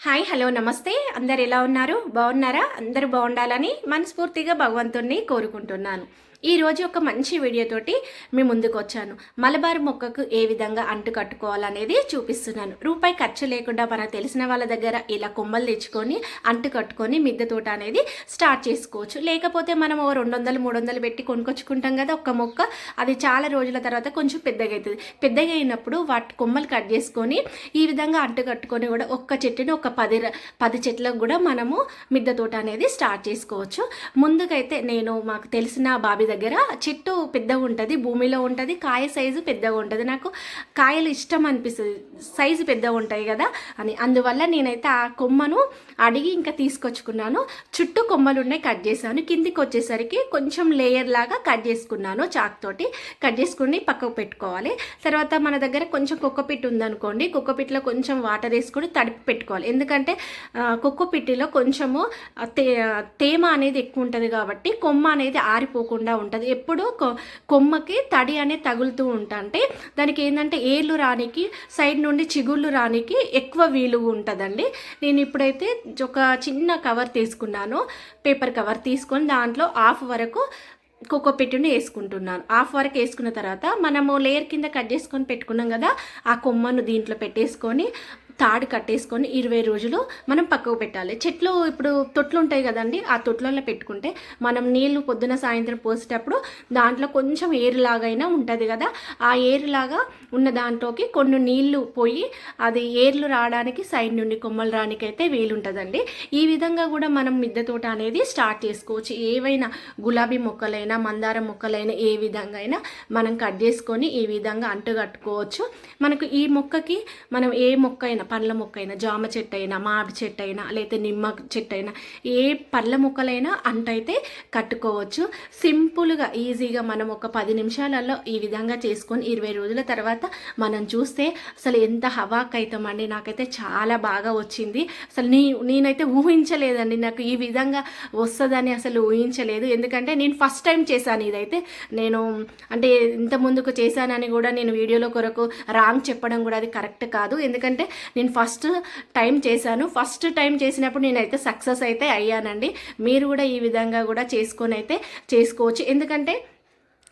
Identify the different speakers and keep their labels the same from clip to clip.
Speaker 1: Hi hello నమస్తే. అందరు ఎలా ఉన్నారు? బాగున్నారా? అందరూ బాగుండాలని మనస్ఫూర్తిగా భగవంతుణ్ణి కోరుకుంటున్నాను. ఈరోజు ఒక మంచి వీడియోతోటి మీ ముందుకు వచ్చాను. మలబార్ మొక్కకు ఏ విధంగా అంటు కట్టుకోవాలనేది చూపిస్తున్నాను. రూపాయి ఖర్చు లేకుండా మనకు తెలిసిన వాళ్ళ దగ్గర ఇలా కొమ్మలు తెచ్చుకొని అంటు కట్టుకొని మిద్దె తోట అనేది స్టార్ట్ చేసుకోవచ్చు. లేకపోతే మనం ఓ రెండు వందలు మూడు వందలు పెట్టి కొనుకొచ్చుకుంటాం కదా ఒక్క మొక్క అది చాలా రోజుల తర్వాత కొంచెం పెద్దగా అవుతుంది పెద్దగా అయినప్పుడు వాటి కొమ్మలు కట్ చేసుకొని ఈ విధంగా అంటు కట్టుకొని కూడా ఒక్క చెట్టుని ఒక పది పది చెట్లకు కూడా మనము మిద్దె తోట అనేది స్టార్ట్ చేసుకోవచ్చు. ముందుకైతే నేను మాకు తెలిసిన బాబీ దగ్గర చెట్టు పెద్దగా ఉంటుంది భూమిలో ఉంటుంది కాయ సైజు పెద్దగా ఉంటుంది. నాకు కాయలు ఇష్టం అనిపిస్తుంది. సైజు పెద్దగా ఉంటాయి కదా అని. అందువల్ల నేనైతే ఆ కొమ్మను అడిగి ఇంకా తీసుకొచ్చుకున్నాను. చుట్టూ కొమ్మలు ఉన్నాయి కట్ చేశాను. కిందికి వచ్చేసరికి కొంచెం లేయర్ లాగా కట్ చేసుకున్నాను చాక్ తోటి. కట్ చేసుకుని పక్కకు పెట్టుకోవాలి. తర్వాత మన దగ్గర కొంచెం కుక్కపిట్ ఉందనుకోండి కుక్కపిట్లో కొంచెం వాటర్ వేసుకొని తడిపి పెట్టుకోవాలి. ఎందుకంటే కుక్కపిట్టిలో కొంచెము తే తేమ అనేది ఎక్కువ ఉంటుంది కాబట్టి కొమ్మ అనేది ఆరిపోకుండా ఉంటుంది. ఎప్పుడు కొ- కొమ్మకి తడి అనేది తగులుతూ ఉంటా. అంటే దానికి ఏంటంటే ఏళ్ళు రానికి సైడ్ నుండి చిగుళ్ళు రానికి ఎక్కువ వీలు ఉంటుందండి. నేను ఇప్పుడైతే ఒక చిన్న కవర్ తీసుకున్నాను. పేపర్ కవర్ తీసుకొని దాంట్లో హాఫ్ వరకు కోకో పెట్టుని వేసుకుంటున్నాను. హాఫ్ వరకు వేసుకున్న తర్వాత మనము లేయర్ కింద కట్ చేసుకొని పెట్టుకున్నాం కదా ఆ కొమ్మను దీంట్లో పెట్టేసుకొని తాడు కట్టేసుకొని ఇరవై రోజులు మనం పక్కకు పెట్టాలి. చెట్లు ఇప్పుడు తొట్లు ఉంటాయి కదండి ఆ తొట్లలో పెట్టుకుంటే మనం నీళ్ళు పొద్దున సాయంత్రం పోసేటప్పుడు దాంట్లో కొంచెం ఏరులాగైనా ఉంటుంది కదా. ఆ ఏరులాగా ఉన్న దాంట్లోకి కొన్ని నీళ్ళు పోయి అది ఏర్లు రావడానికి సైడ్ నుండి కొమ్మలు రానికి అయితే వీలుంటుందండి. ఈ విధంగా కూడా మనం మిద్దె తోట అనేది స్టార్ట్ చేసుకోవచ్చు. ఏవైనా గులాబీ మొక్కలైనా మందారం మొక్కలైనా ఏ విధంగా అయినా మనం కట్ చేసుకొని ఈ విధంగా అంటు కట్టుకోవచ్చు. మనకు ఈ మొక్కకి మనం ఏ మొక్క అయినా పండ్ల మొక్క అయినా జామ చెట్టు అయినా మామిడి చెట్టు అయినా లేకపోతే నిమ్మ చెట్టు అయినా ఏ పండ్ల మొక్కలైనా అంటైతే కట్టుకోవచ్చు. సింపుల్గా ఈజీగా మనం ఒక పది నిమిషాలలో ఈ విధంగా చేసుకొని ఇరవై రోజుల తర్వాత మనం చూస్తే అసలు ఎంత హవాక్ అవుతామండి నాకైతే చాలా బాగా వచ్చింది. అసలు నీ నేనైతే ఊహించలేదండి. నాకు ఈ విధంగా వస్తుందని అసలు ఊహించలేదు. ఎందుకంటే నేను ఫస్ట్ టైం చేశాను ఇదైతే. నేను అంటే ఇంత ముందుకు చేశానని కూడా నేను వీడియోలో కొరకు రాంగ్ చెప్పడం కూడా అది కరెక్ట్ కాదు. ఎందుకంటే నేను ఫస్ట్ టైం చేశాను. ఫస్ట్ టైం చేసినప్పుడు నేనైతే సక్సెస్ అయితే అయ్యానండి. మీరు కూడా ఈ విధంగా కూడా చేసుకొని అయితే చేసుకోవచ్చు. ఎందుకంటే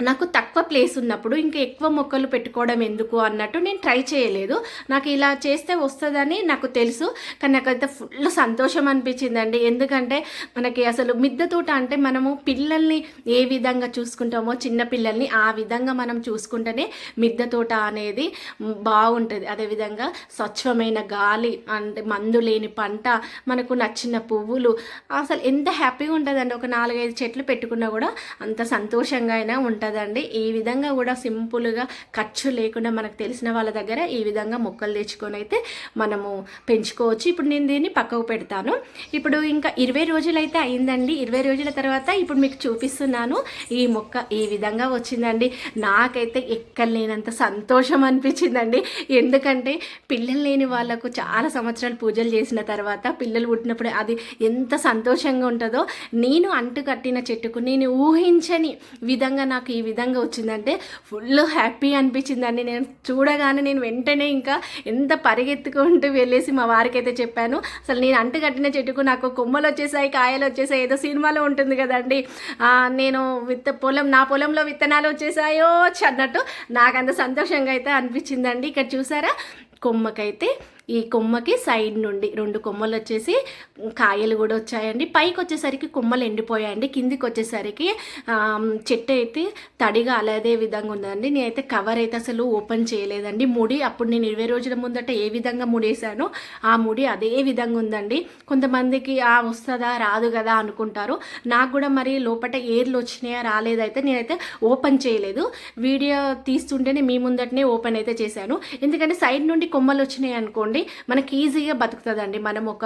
Speaker 1: నాకు తక్కువ ప్లేస్ ఉన్నప్పుడు ఇంకా ఎక్కువ మొక్కలు పెట్టుకోవడం ఎందుకు అన్నట్టు నేను ట్రై చేయలేదు. నాకు ఇలా చేస్తే వస్తుందని నాకు తెలుసు కానీ నాకైతే ఫుల్ సంతోషం అనిపించిందండి. ఎందుకంటే మనకి అసలు మిద్దె తోట అంటే మనము పిల్లల్ని ఏ విధంగా చూసుకుంటామో చిన్న పిల్లల్ని ఆ విధంగా మనం చూసుకుంటేనే మిద్దె తోట అనేది బాగుంటుంది. అదేవిధంగా స్వచ్ఛమైన గాలి అంటే మందు లేని పంట మనకు నచ్చిన పువ్వులు అసలు ఎంత హ్యాపీగా ఉంటుందండి. ఒక నాలుగైదు చెట్లు పెట్టుకున్నా కూడా అంత సంతోషంగా అయినా ఉంటుంది. ఉంటుందండి. ఈ విధంగా కూడా సింపుల్గా ఖర్చు లేకుండా మనకు తెలిసిన వాళ్ళ దగ్గర ఈ విధంగా మొక్కలు తెచ్చుకొని అయితే మనము పెంచుకోవచ్చు. ఇప్పుడు నేను దీన్ని పక్కకు పెడతాను. ఇప్పుడు ఇంకా ఇరవై రోజులు అయితే అయిందండి. ఇరవై రోజుల తర్వాత ఇప్పుడు మీకు చూపిస్తున్నాను ఈ మొక్క ఈ విధంగా వచ్చిందండి. నాకైతే ఎక్కడ లేనంత సంతోషం అనిపించిందండి. ఎందుకంటే పిల్లలు లేని వాళ్ళకు చాలా సంవత్సరాలు పూజలు చేసిన తర్వాత పిల్లలు పుట్టినప్పుడు అది ఎంత సంతోషంగా ఉంటుందో నేను అంటు కట్టిన చెట్టుకు నేను ఊహించని విధంగా నాకు ఈ ఈ విధంగా వచ్చిందంటే ఫుల్ హ్యాపీ అనిపించిందండి. నేను చూడగానే నేను వెంటనే ఇంకా ఎంత పరిగెత్తుకుంటూ వెళ్ళేసి మా వారికి అయితే చెప్పాను. అసలు నేను అంటు కట్టిన చెట్టుకు నాకు కొమ్మలు వచ్చేసాయి కాయలు వచ్చేసాయి ఏదో సినిమాలో ఉంటుంది కదండి. నేను విత్త పొలం నా పొలంలో విత్తనాలు వచ్చేసాయో అన్నట్టు నాకు అంత సంతోషంగా అయితే అనిపించిందండి. ఇక్కడ చూసారా? కొమ్మకైతే ఈ కొమ్మకి సైడ్ నుండి రెండు కొమ్మలు వచ్చేసి కాయలు కూడా వచ్చాయండి. పైకి వచ్చేసరికి కొమ్మలు ఎండిపోయాయండి. కిందికి వచ్చేసరికి చెట్టు అయితే తడిగా అలాదే విధంగా ఉందండి. నేనైతే కవర్ అయితే అసలు ఓపెన్ చేయలేదండి. ముడి అప్పుడు నేను ఇరవై రోజుల ముందట ఏ విధంగా ముడేశానో ఆ ముడి అదే విధంగా ఉందండి. కొంతమందికి ఆ వస్తుందా రాదు కదా అనుకుంటారు. నాకు కూడా మరి లోపల ఏర్లు వచ్చినాయా రాలేదైతే నేనైతే ఓపెన్ చేయలేదు. వీడియో తీస్తుంటేనే మీ ముందటనే ఓపెన్ అయితే చేశాను. ఎందుకంటే సైడ్ నుండి కొమ్మలు వచ్చినాయి అనుకోండి మనకి ఈజీగా బతుకుతుందండి. మనం ఒక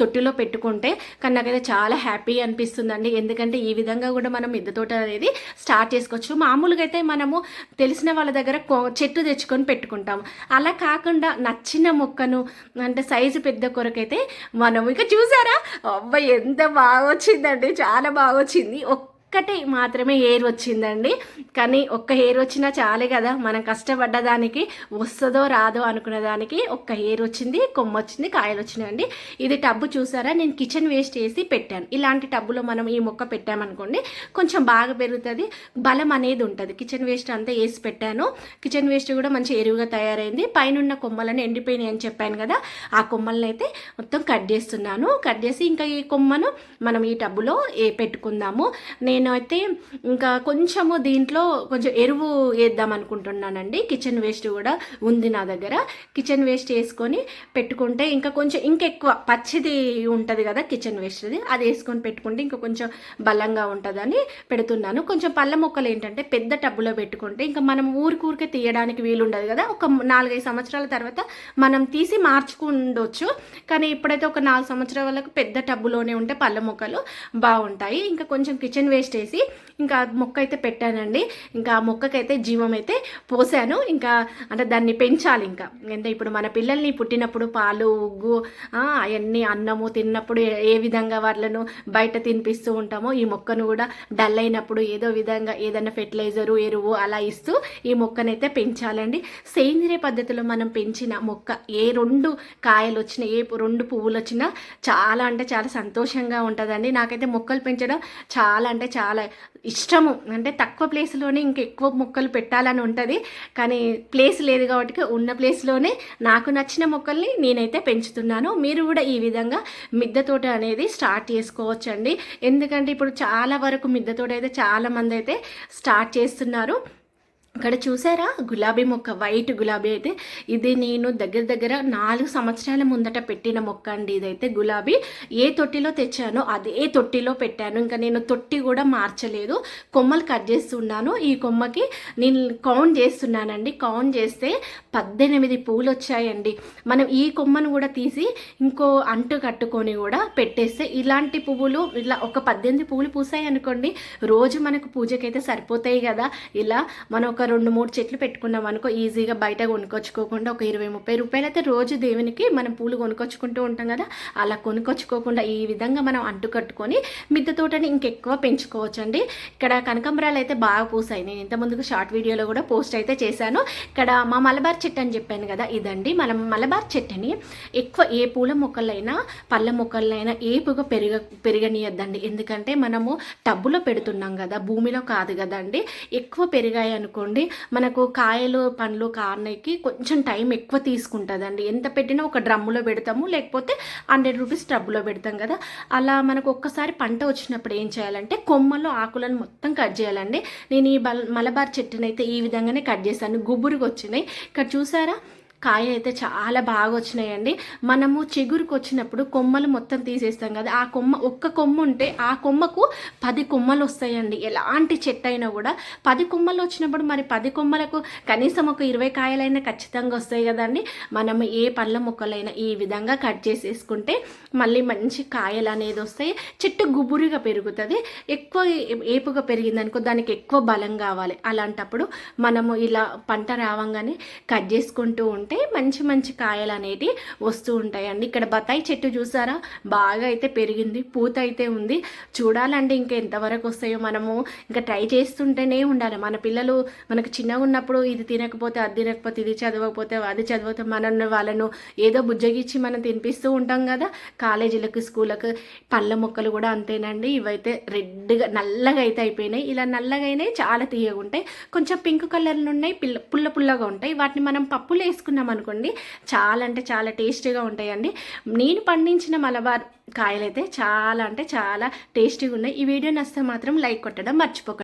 Speaker 1: తొట్టిలో పెట్టుకుంటే కానీ నాకైతే చాలా హ్యాపీ అనిపిస్తుందండి. ఎందుకంటే ఈ విధంగా కూడా మనం మిద్దె తోట అనేది స్టార్ట్ చేసుకోవచ్చు. మామూలుగా అయితే మనము తెలిసిన వాళ్ళ దగ్గర చెట్టు తెచ్చుకొని పెట్టుకుంటాం. అలా కాకుండా నచ్చిన మొక్కను అంటే సైజు పెద్ద కొరకైతే మనం ఇక చూసారా? అబ్బాయి ఎంత బాగా వచ్చిందండి చాలా బాగా వచ్చింది ఒక్క ఒక్కటి మాత్రమే హెయిర్ వచ్చిందండి. కానీ ఒక్క హెయిర్ వచ్చినా చాలే కదా మనం కష్టపడ్డ దానికి వస్తుందో రాదో అనుకున్న దానికి ఒక్క హెయిర్ వచ్చింది కొమ్మ వచ్చింది కాయలు వచ్చినాయండి. ఇది టబ్బు చూసారా? నేను కిచెన్ వేస్ట్ వేసి పెట్టాను. ఇలాంటి టబ్బులో మనం ఈ మొక్క పెట్టామనుకోండి కొంచెం బాగా పెరుగుతుంది బలం అనేది ఉంటుంది. కిచెన్ వేస్ట్ అంతా వేసి పెట్టాను. కిచెన్ వేస్ట్ కూడా మంచి ఎరువుగా తయారైంది. పైన కొమ్మలను ఎండిపోయినాయి అని చెప్పాను కదా ఆ కొమ్మలను అయితే మొత్తం కట్ చేస్తున్నాను. కట్ చేసి ఇంకా ఈ కొమ్మను మనం ఈ టబ్బులో ఏ పెట్టుకుందాము. నేను అయితే ఇంకా కొంచెము దీంట్లో కొంచెం ఎరువు వేద్దాం అనుకుంటున్నానండి. కిచెన్ వేస్ట్ కూడా ఉంది నా దగ్గర. కిచెన్ వేస్ట్ వేసుకొని పెట్టుకుంటే ఇంకా కొంచెం ఇంకెక్కువ పచ్చిది ఉంటుంది కదా కిచెన్ వేస్ట్ది అది. వేసుకొని పెట్టుకుంటే ఇంకా కొంచెం బలంగా ఉంటుందని పెడుతున్నాను. కొంచెం పళ్ళ మొక్కలు ఏంటంటే పెద్ద టబ్బులో పెట్టుకుంటే ఇంకా మనం ఊరికూరికే తీయడానికి వీలు ఉండదు కదా. ఒక నాలుగైదు సంవత్సరాల తర్వాత మనం తీసి మార్చుకుండొచ్చు. కానీ ఇప్పుడైతే ఒక నాలుగు సంవత్సరాల వరకు పెద్ద టబ్బులోనే ఉంటే పళ్ళ మొక్కలు బాగుంటాయి. ఇంకా కొంచెం కిచెన్ వేస్ట్ వేసి ఇంకా మొక్క అయితే పెట్టానండి. ఇంకా ఆ మొక్కకైతే జీవం అయితే పోసాను. ఇంకా అంటే దాన్ని పెంచాలి ఇంకా. అంటే ఇప్పుడు మన పిల్లల్ని పుట్టినప్పుడు పాలు ఉగ్గు అవన్నీ అన్నము తిన్నప్పుడు ఏ విధంగా వాళ్ళను బయట తినిపిస్తూ ఉంటామో ఈ మొక్కను కూడా డల్ అయినప్పుడు ఏదో విధంగా ఏదైనా ఫెర్టిలైజరు ఎరువు అలా ఇస్తూ ఈ మొక్కనైతే పెంచాలండి. సేంద్రియ పద్ధతిలో మనం పెంచిన మొక్క ఏ రెండు కాయలు వచ్చినా ఏ రెండు పువ్వులు వచ్చినా చాలా అంటే చాలా సంతోషంగా ఉంటుందండి. నాకైతే మొక్కలు పెంచడం చాలా అంటే చాలా చాలా ఇష్టము. అంటే తక్కువ ప్లేస్లోనే ఇంకెక్కువ మొక్కలు పెట్టాలని ఉంటుంది. కానీ ప్లేస్ లేదు కాబట్టి ఉన్న ప్లేస్లోనే నాకు నచ్చిన మొక్కల్ని నేనైతే పెంచుతున్నాను. మీరు కూడా ఈ విధంగా మిద్దె తోట అనేది స్టార్ట్ చేసుకోవచ్చండి. ఎందుకంటే ఇప్పుడు చాలా వరకు మిద్దె తోట అయితే చాలామంది అయితే స్టార్ట్ చేస్తున్నారు. ఇక్కడ చూసారా? గులాబీ మొక్క వైట్ గులాబీ అయితే. ఇది నేను దగ్గర దగ్గర నాలుగు సంవత్సరాల ముందట పెట్టిన మొక్క అండి ఇదైతే గులాబీ. ఏ తొట్టిలో తెచ్చానో అదే తొట్టిలో పెట్టాను. ఇంకా నేను తొట్టి కూడా మార్చలేదు. కొమ్మలు కట్ చేస్తున్నాను. ఈ కొమ్మకి నేను కౌంట్ చేస్తున్నానండి. కౌంట్ చేస్తే పద్దెనిమిది పూలు వచ్చాయండి మనం ఈ కొమ్మను కూడా తీసి ఇంకో అంటు కట్టుకొని కూడా పెట్టేస్తే ఇలాంటి పువ్వులు ఇలా ఒక పద్దెనిమిది పువ్వులు పూసాయి అనుకోండి రోజు మనకు పూజకైతే సరిపోతాయి కదా. ఇలా మనం ఒక రెండు మూడు చెట్లు పెట్టుకున్నాం అనుకో ఈజీగా బయట కొనుక్కొచ్చుకోకుండా ఒక ఇరవై ముప్పై రూపాయలు అయితే రోజు దేవునికి మనం పూలు కొనుక్కొచ్చుకుంటూ ఉంటాం కదా అలా కొనుక్కొచ్చుకోకుండా ఈ విధంగా మనం అంటు కట్టుకొని మిద్దె తోటని ఇంకెక్కువ పెంచుకోవచ్చండి. ఇక్కడ కనకంబరాలు అయితే బాగా పూసాయి. నేను ఇంత ముందుకు షార్ట్ వీడియోలో కూడా పోస్ట్ అయితే చేశాను. ఇక్కడ మా మలబార్ చెట్టు అని చెప్పాను కదా ఇదండి. మనం మలబార్ చెట్టుని ఎక్కువ ఏ పూల మొక్కలైనా పళ్ళ మొక్కలైనా ఏపుగా పెరగ పెరగనియద్దండి. ఎందుకంటే మనము టబ్బులో పెడుతున్నాం కదా భూమిలో కాదు కదండి. ఎక్కువ పెరిగాయి అనుకోండి మనకు కాయలు పండ్లు కారణకి కొంచెం టైం ఎక్కువ తీసుకుంటుందండి. ఎంత పెట్టినా ఒక డ్రమ్ములో పెడతాము లేకపోతే హండ్రెడ్ రూపీస్ డబ్బులో పెడతాం కదా. అలా మనకు ఒక్కసారి పంట వచ్చినప్పుడు ఏం చేయాలంటే కొమ్మలు ఆకులను మొత్తం కట్ చేయాలండి. నేను ఈ బల్ మలబార్ చెట్టునైతే ఈ విధంగానే కట్ చేశాను. గుబురుగా వచ్చినాయి ఇక్కడ చూసారా? కాయ అయితే చాలా బాగా వచ్చినాయండి మనము చిగురుకు వచ్చినప్పుడు కొమ్మలు మొత్తం తీసేస్తాం కదా ఆ కొమ్మ ఒక్క కొమ్మ ఉంటే ఆ కొమ్మకు పది కొమ్మలు వస్తాయండి ఎలాంటి చెట్టు అయినా కూడా పది కొమ్మలు వచ్చినప్పుడు మరి పది కొమ్మలకు కనీసం ఒక ఇరవై కాయలైనా ఖచ్చితంగా వస్తాయి కదండి. మనం ఏ పళ్ళ మొక్కలైనా ఈ విధంగా కట్ చేసేసుకుంటే మళ్ళీ మంచి కాయలు అనేది వస్తాయి. చెట్టు గుబురుగా పెరుగుతుంది. ఎక్కువ ఏపుగా పెరిగిందనుకో దానికి ఎక్కువ బలం కావాలి. అలాంటప్పుడు మనము ఇలా పంట రావంగానే కట్ చేసుకుంటూ ఉంటే ఉంటే మంచి మంచి కాయలు అనేవి వస్తూ ఉంటాయండి. ఇక్కడ బత్తాయి చెట్టు చూసారా? బాగా అయితే పెరిగింది. పూత అయితే ఉంది. చూడాలండి ఇంకా ఎంతవరకు వస్తాయో మనము ఇంకా ట్రై చేస్తుంటేనే ఉండాలి. మన పిల్లలు మనకు చిన్నగా ఉన్నప్పుడు ఇది తినకపోతే అది తినకపోతే ఇది చదవకపోతే అది చదివితే మనల్ని వాళ్ళను ఏదో బుజ్జగిచ్చి మనం తినిపిస్తూ ఉంటాం కదా. కాలేజీలకు స్కూళ్ళకు పళ్ళ మొక్కలు కూడా అంతేనండి. ఇవైతే రెడ్గా నల్లగా అయితే అయిపోయినాయి. ఇలా నల్లగా అయినాయి చాలా తీయగా ఉంటాయి. కొంచెం పింక్ కలర్లు ఉన్నాయి పిల్ల పుల్ల పుల్లగా ఉంటాయి. వాటిని మనం పప్పులు వేసుకున్నాం అనుకోండి చాలా అంటే చాలా టేస్టీగా ఉంటాయండి. నేను పండించిన మలబార్ కాయలైతే చాలా అంటే చాలా టేస్టీగా ఉన్నాయి ఈ వీడియో నచ్చితే మాత్రం లైక్ కొట్టడం మర్చిపోకండి